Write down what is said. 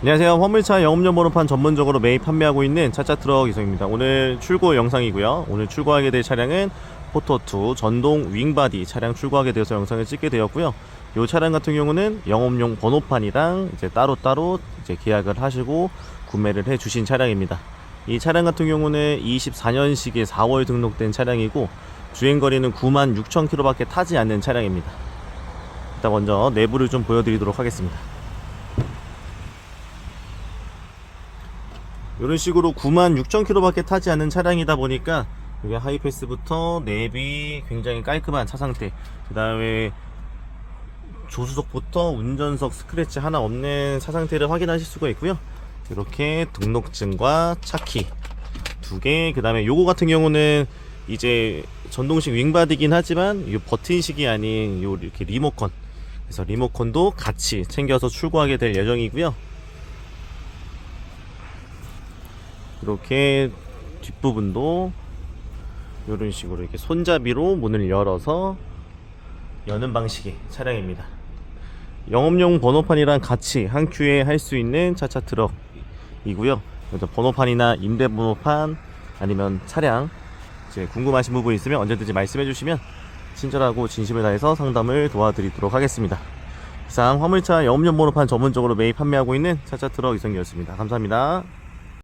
안녕하세요. 화물차 영업용 번호판 전문적으로 매입 판매하고 있는 차차 트럭 이성입니다. 오늘 출고 영상이고요. 오늘 출고하게 될 차량은 포토2 전동 윙바디 차량 출고하게 되어서 영상을 찍게 되었고요. 이 차량 같은 경우는 영업용 번호판이랑 이제 따로따로 이제 계약을 하시고 구매를 해 주신 차량입니다. 이 차량 같은 경우는 24년식에 4월 등록된 차량이고 주행 거리는 9만 6천 킬로밖에 타지 않는 차량입니다. 일단 먼저 내부를 좀 보여드리도록 하겠습니다. 이런 식으로 9만 6천 킬로밖에 타지 않는 차량이다 보니까 이게 하이패스부터 내비 굉장히 깔끔한 차 상태. 그 다음에 조수석부터 운전석 스크래치 하나 없는 차 상태를 확인하실 수가 있고요. 이렇게 등록증과 차키 두 개, 그 다음에 요거 같은 경우는 이제 전동식 윙바디긴 하지만 이 버튼식이 아닌 요 이렇게 리모컨. 그래서 리모컨도 같이 챙겨서 출고하게 될 예정이고요 이렇게 뒷부분도 이런 식으로 이렇게 손잡이로 문을 열어서 여는 방식의 차량입니다. 영업용 번호판이랑 같이 한 큐에 할 수 있는 차차 트럭이고요. 번호판이나 임대 번호판 아니면 차량 이제 궁금하신 부분 있으면 언제든지 말씀해 주시면 친절하고 진심을 다해서 상담을 도와드리도록 하겠습니다. 이상 화물차 영업용 번호판 전문적으로 매입 판매하고 있는 차차 트럭 이성기였습니다. 감사합니다.